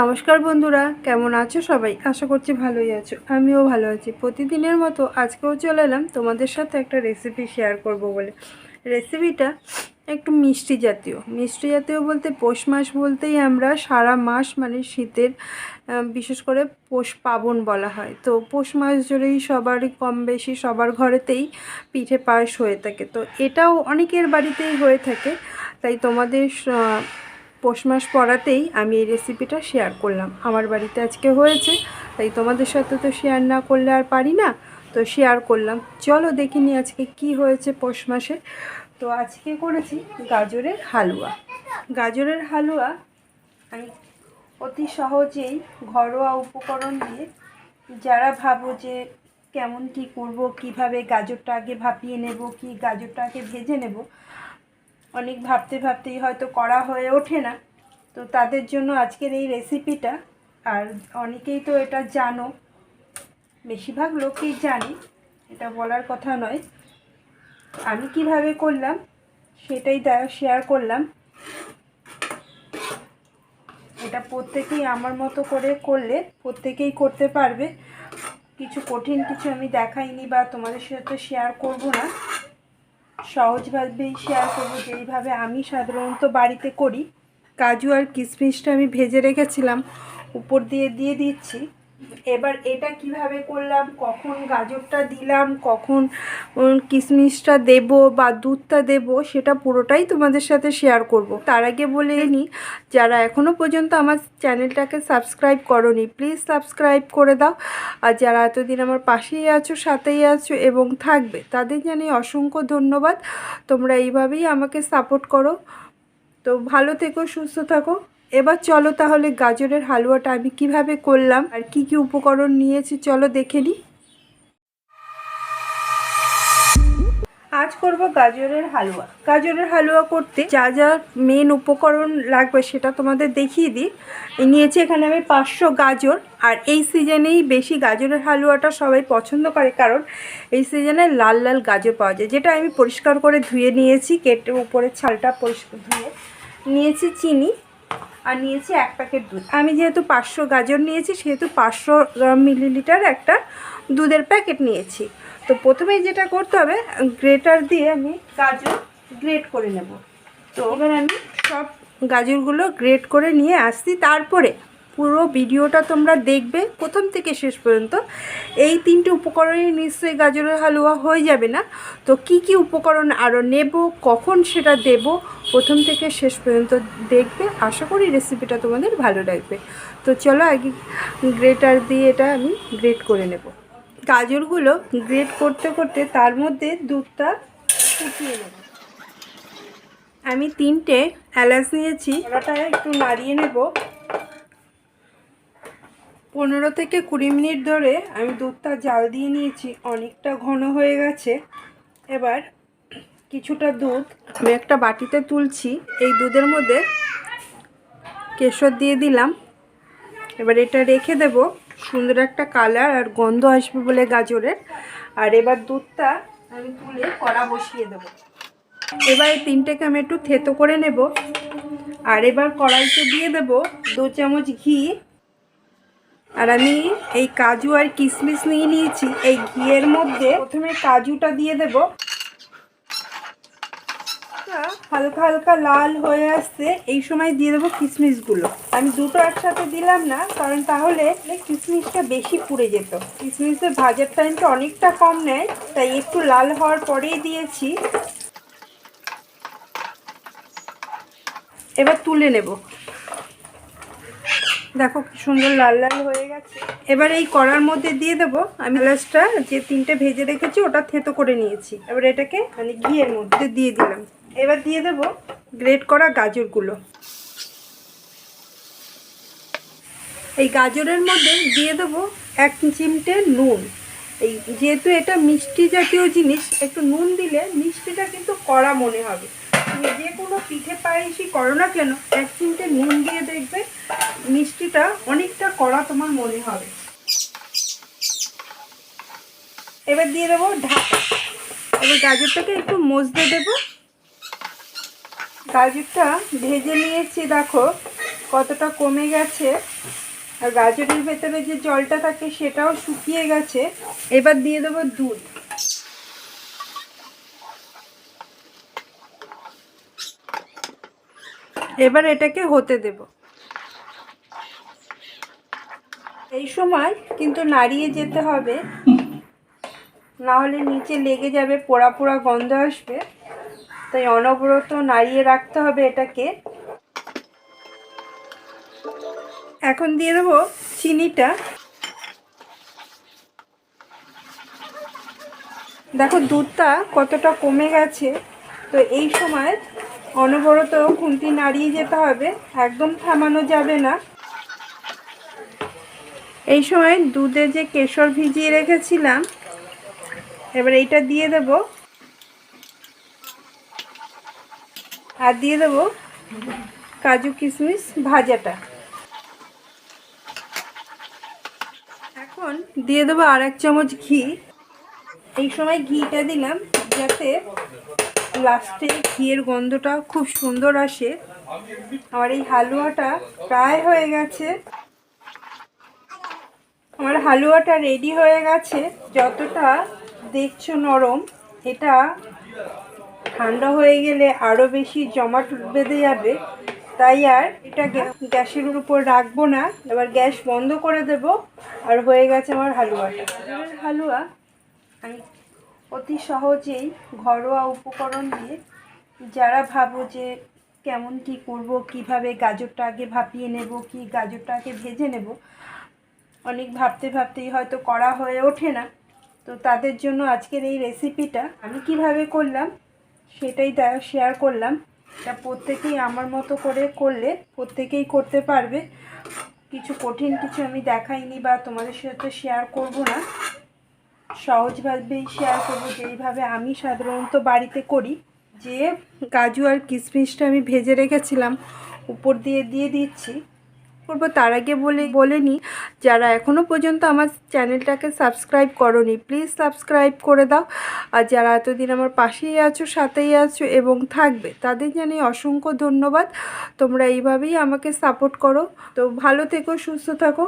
নমস্কার বন্ধুরা, কেমন আছো সবাই? আশা করছি ভালোই আছো। আমিও ভালো আছি। প্রতিদিনের মতো আজকেও চলে এলাম তোমাদের সাথে একটা রেসিপি শেয়ার করব বলে। রেসিপিটা একটু মিষ্টি জাতীয়। মিষ্টি জাতীয় বলতে পৌষ মাস বলতেই আমরা সারা মাস মানে শীতের বিশেষ করে পৌষ পাবন বলা হয়। তো পৌষ মাস জুড়েই সবারই কম বেশি সবার ঘরেতেই পিঠে পায়েস হয়ে থাকে। তো এটাও অনেকের বাড়িতেই হয়ে থাকে। তাই তোমাদের পৌষ মাস পড়াতেই আমি এই রেসিপিটা শেয়ার করলাম। আমার বাড়িতে আজকে হয়েছে, তাই তোমাদের সাথে তো শেয়ার না করলে আর পারি না। তো শেয়ার করলাম। চলো দেখিনি আজকে কি হয়েছে পৌষ মাসে। তো আজকে করেছি গাজরের হালুয়া। গাজরের হালুয়া আমি অতি সহজেই ঘরোয়া উপকরণ দিয়ে যারা ভাবো যে কেমন কি করব, কীভাবে গাজরটা আগে ভাপিয়ে নেব, কি গাজরটা আগে ভেজে নেব অনেক ভাবতে ভাবতেই হয়তো করা হয়ে ওঠে না। তো তাদের জন্য আজকের এই রেসিপিটা, আর অনেকেই তো এটা জানো, বেশিরভাগ লোকই জানি, এটা বলার কথা নয়। আমি কীভাবে করলাম, সেটাই শেয়ার করলাম। এটা প্রত্যেকেই আমার মতো করে করলে প্রত্যেকেই করতে পারবে। কিছু কঠিন কিছু আমি দেখাইনি বা তোমাদের সাথে শেয়ার করব না। সহজভাবেই শেয়ার করব, যেইভাবে আমি সাধারণত বাড়িতে করি। কাজু আর কিশমিশটা আমি ভেজে রেখেছিলাম, উপর দিয়ে দিয়ে দিচ্ছি। এবার এটা কীভাবে করলাম, কখন গাজরটা দিলাম, কখন কিশমিশটা দেব বা দুধটা দেব, সেটা পুরোটাই তোমাদের সাথে শেয়ার করব। তার আগে বলে নিই যারা এখনও পর্যন্ত আমার চ্যানেলটাকে সাবস্ক্রাইব করনি প্লিজ সাবস্ক্রাইব করে দাও। আর যারা এতদিন আমার পাশেই আছো, সাথেই আছো এবং থাকবে, তাদের জানি অসংখ্য ধন্যবাদ। তোমরা এইভাবেই আমাকে সাপোর্ট করো। তো ভালো থেকো, সুস্থ থাকো। এবার চলো তাহলে গাজরের হালুয়াটা আমি কীভাবে করলাম আর কি কি উপকরণ নিয়েছি চলো দেখে নিই। আজ করব গাজরের হালুয়া। গাজরের হালুয়া করতে যা যা মেন উপকরণ লাগবে সেটা তোমাদের দেখিয়ে দিই। নিয়েছি এখানে আমি পাঁচশো গাজর আর এই সিজনেই বেশি গাজরের হালুয়াটা সবাই পছন্দ করে কারণ এই সিজনে লাল লাল গাজর পাওয়া যায়। যেটা আমি পরিষ্কার করে ধুয়ে নিয়েছি, কেটে উপরে ছালটা পরিষ্কার ধুয়ে নিয়েছি চিনি। আর নিয়েছি এক প্যাকেট দুধ। আমি যেহেতু পাঁচশো গাজর নিয়েছি, সেহেতু পাঁচশো মিলিলিটার একটা দুধের প্যাকেট নিয়েছি। তো প্রথমেই যেটা করতে হবে, গ্রেটার দিয়ে আমি গাজর গ্রেট করে নেব। তো এবার আমি সব গাজরগুলো গ্রেট করে নিয়ে আসছি। তারপরে পুরো ভিডিওটা তোমরা দেখবে প্রথম থেকে শেষ পর্যন্ত। এই তিনটে উপকরণই নিশ্চয়ই গাজরের হালুয়া হয়ে যাবে না। তো কি কি উপকরণ আরও নেব, কখন সেটা দেব, প্রথম থেকে শেষ পর্যন্ত দেখবে। আশা করি রেসিপিটা তোমাদের ভালো লাগবে। তো চলো আগে গ্রেটার দিয়ে এটা আমি গ্রেট করে নেব। গাজরগুলো গ্রেট করতে করতে তার মধ্যে দুধটা ফুটিয়ে নেব। আমি তিনটে এলাচ নিয়েছি। একটু নাড়িয়ে নেব। পনেরো থেকে কুড়ি মিনিট ধরে আমি দুধটা জাল দিয়ে নিয়েছি, অনেকটা ঘন হয়ে গেছে। এবার কিছুটা দুধ আমি একটা বাটিতে তুলছি, এই দুধের মধ্যে কেশর দিয়ে দিলাম। এবার এটা রেখে দেব, সুন্দর একটা কালার আর গন্ধ আসবে বলে গাজরের। আর এবার দুধটা আমি তুলে কড়া বসিয়ে দেবো। এবার এই তিনটেকে আমি একটু থেতো করে নেব। আর এবার কড়াইতে দিয়ে দেব দু চামচ ঘি আর আমি এই কাজু আর কিশমিশ নিয়ে নিয়েছি। এই ঘিয়ের মধ্যে প্রথমে কাজুটা দিয়ে দেব। হালকা হালকা লাল হয়ে আসছে। এই সময় দিয়ে দেবো কিশমিশগুলো আমি দুটো একসাথে দিলাম না, কারণ তাহলে কিশমিশটা বেশি পুড়ে যেত। কিশমিশের ভাজার টাইমটা অনেকটা কম নেয়, তাই একটু লাল হওয়ার পরেই দিয়েছি। এবার তুলে নেব। দেখো কি সুন্দর লাল লাল হয়ে গেছে। এবার এই কড়ার মধ্যে দিয়ে দেবো আমি এলাচটা, যে তিনটে ভেজে রেখেছি, ওটা থেতো করে নিয়েছি। এবার এটাকে মানে ঘিয়ের মধ্যে দিয়ে দিলাম। এবার দিয়ে দেবো গ্রেট করা গাজরগুলো। এই গাজরের মধ্যে দিয়ে দেবো এক চিমটে নুন। এই যেহেতু এটা মিষ্টি জাতীয় জিনিস, একটু নুন দিলে মিষ্টিটা কিন্তু কড়া মনে হবে। যে কোনো পিঠে পায়েসই করো না কেন, এক চিমটে নুন দিয়ে দেখবে মিষ্টিটা অনেকটা কড়া তোমার মনে হবে। এবার দিয়ে দেবো ঢাকা। এবার গাজরটাকে একটু মজতে দেবো। গাজরটা ভেজে নিয়েছি, দেখো কতটা কমে গেছে। আর গাজরের ভেতরে যে জলটা থাকে সেটাও শুকিয়ে গেছে। এবার দিয়ে দেবো দুধ। এবার এটাকে হতে দেব। এই সময় কিন্তু নাড়িয়ে যেতে হবে না হলে নিচে লেগে যাবে, পোড়া পোড়া গন্ধ আসবে। তাই অনবরত নাড়িয়ে রাখতে হবে এটাকে। এখন দিয়ে দেবো চিনিটা। দেখো দুধটা কতটা কমে গেছে। তো এই সময় অনবরত খুন্তি নাড়িয়ে যেতে হবে, একদম থামানো যাবে না। এই সময় দুধে যে কেশর ভিজিয়ে রেখেছিলাম, এবার এইটা দিয়ে দেব। আর দিয়ে দেব কাজু কিশমিশ ভাজাটা। এখন দিয়ে দেবো আর এক চামচ ঘি। এই সময় ঘিটা দিলাম যাতে লাস্টে ঘিয়ের গন্ধটা খুব সুন্দর আসে। আমার এই হালুয়াটা প্রায় হয়ে গেছে। আমার হালুয়াটা রেডি হয়ে গেছে। যতটা দেখছ নরম, এটা ঠান্ডা হয়ে গেলে আরও বেশি জমাট বেঁধে যাবে। তাই আর এটা গ্যা- গ্যাসের উপর রাখব না। এবার গ্যাস বন্ধ করে দেব। আর হয়ে গেছে আমার হালুয়াটা। হালুয়া, আমি অতি সহজেই ঘরোয়া উপকরণ দিয়ে যারা ভাবো যে কেমন কি করব, কীভাবে গাজরটা আগে ভাপিয়ে নেব, কি গাজরটা আগে ভেজে নেব, অনেক ভাবতে ভাবতেই হয়তো করা হয়ে ওঠে না। তো তাদের জন্য আজকের এই রেসিপিটা আমি কীভাবে করলাম সেটাই শেয়ার করলাম। তা প্রত্যেকেই আমার মতো করে করলে প্রত্যেকেই করতে পারবে। কিছু কঠিন কিছু আমি দেখাইনি বা তোমাদের সাথে শেয়ার করব না। সহজভাবেই শেয়ার করব যেইভাবে আমি সাধারণত বাড়িতে করি, যে কাজু আর কিশমিশটা আমি ভেজে রেখেছিলাম, উপর দিয়ে দিয়ে দিচ্ছি। করব তার আগে বলে বলে নিই যারা এখনও পর্যন্ত আমার চ্যানেলটাকে সাবস্ক্রাইব করনি প্লিজ সাবস্ক্রাইব করে দাও। আর যারা এতদিন আমার পাশেই আছো, সাথেই আছো এবং থাকবে, তাদের জানি অসংখ্য ধন্যবাদ। তোমরা এইভাবেই আমাকে সাপোর্ট করো। তো ভালো থেকো, সুস্থ থাকো।